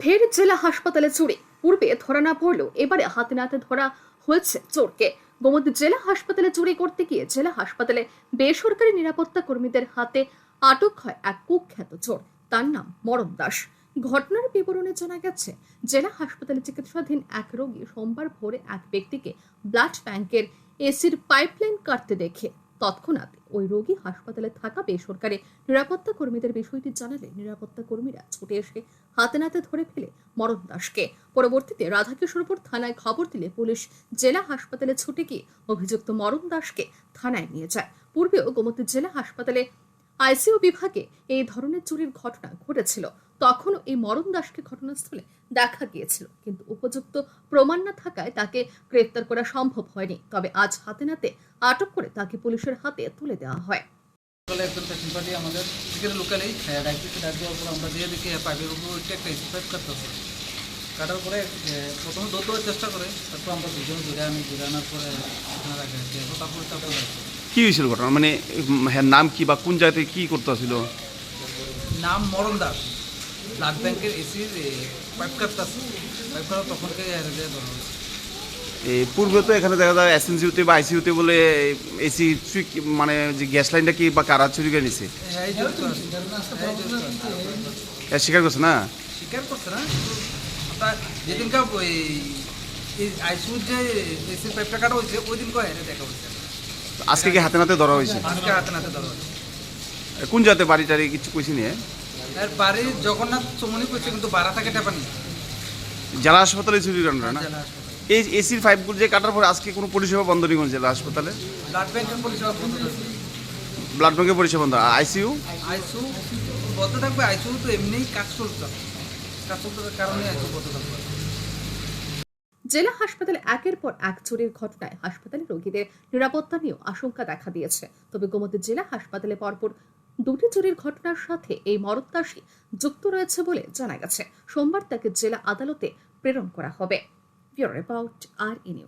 ফের জেলা হাসপাতালে চুরি। পূর্বে ধরা না পড়লেও এবারে হাতে নাতে ধরা হয়েছে চোরকে। গোমতী জেলা হাসপাতালে চুরি করতে গিয়ে জেলা হাসপাতালে বেসরকারি নিরাপত্তা কর্মীদের হাতে আটক হয় এক কুখ্যাত চোর। তার নাম মরণ দাস। ঘটনার বিবরণে জানা গেছে, জেলা হাসপাতালে চিকিৎসাধীন এক রোগী সোমবার ভোরে এক ব্যক্তিকে ব্লাড ব্যাংকের এসির পাইপলাইন কাটতে দেখে তৎক্ষণাৎ ওই রোগী হাসপাতালে থাকা বেসরকারি নিরাপত্তা কর্মীদের বিষয়টি জানালে নিরাপত্তা কর্মীরা। ছুটে এসে হাতে নাতে ধরে ফেলে মরণ দাসকে। পরবর্তীতে রাধাকিশোরপুর থানায় খবর দিলে পুলিশ জেলা হাসপাতালে ছুটে গিয়ে অভিযুক্ত মরণ দাসকে থানায় নিয়ে যায়। পূর্বেও গোমতী জেলা হাসপাতালে আইসিইউ বিভাগে এই ধরনের চুরির ঘটনা ঘটেছিল। তখনও এই মরণ দাসকে ঘটনাস্থলে দেখা গিয়েছিল। কিন্তু উপযুক্ত প্রমাণ না থাকায় তাকে গ্রেপ্তার করা সম্ভব হয়নি। তবে আজ হাতে নাতে আটক করে তাকে পুলিশের হাতে তুলে দেওয়া হয়। একজন পেশেন্ট পার্টি আমাদের লোকালেই ডাক দেওয়ার পর আমরা দিয়ে দেখি হ্যাঁ, পাইপের উপর ওইটা একটা কাটার পরে প্রথমে দৌড় দেওয়ার চেষ্টা করে তারপর আমরা দুজনে ঘুরে আনি আনার পরে রাখে তারপরে তারপরে কি হয়েছিল ঘটনা? মানে হ্যাঁ নাম কি বা কোন জায়গাতে কি করতেছিল নাম মরণ দাস। ব্লাড ব্যাংকের এসির পাইপ কাটতেছে পাইপ কাটা তখনকে হেরে দিয়ে ধরা হয়েছে। এই পূর্বে তো এখানে দেখা যায় এসএনসিউতে বা আইসিইউতে বলে এসি মানে যে গ্যাস লাইনটা কি বা কারা চুরি করে নিছে? হ্যাঁ হ্যাঁ স্বীকার করছে না? স্বীকার করছে না। যেদিনকে ওই আইসিউর যে এসির পাইপটা কাটা হয়েছে ওই দিন কয় দেখা হয়েছে। আজকে কি হাতে নাতে ধরা হয়েছে? আজকে হাতে নাতে ধরা হয়েছে। কোন জায়গাতে বাড়ি টাড়ি কিছু কইছি নিয়ে আর বাড়ি জগন্নাথ চমনি করছে কিন্তু বাড়া থাকে টেপা জেলা হাসপাতালে চুরি না? এই এসির যে কাটার পরে আজকে কোনো পরিষেবা বন্ধ নেই কোনো জেলা হাসপাতালে? ব্লাড ব্যাংকের পরিষেবা বন্ধ থাকবে ব্লাড ব্যাঙ্কের পরিষেবা বন্ধ। আইসিইউ আইসিউ বন্ধ থাকবে আইসিউ তো এমনিই কাজ চলছে। কাজ চলতে কারণে আইসিউ বন্ধ থাকবে। জেলা হাসপাতালে একের পর এক চুরির ঘটনায় হাসপাতালে রোগীদের নিরাপত্তা নিয়েও আশঙ্কা দেখা দিয়েছে। তবে গোমতী জেলা হাসপাতালে পরপর দুটি চুরির ঘটনার সাথে এই মরত্তাসী যুক্ত রয়েছে বলে জানা গেছে। সোমবার তাকে জেলা আদালতে প্রেরণ করা হবে। রিপোর্ট আর ই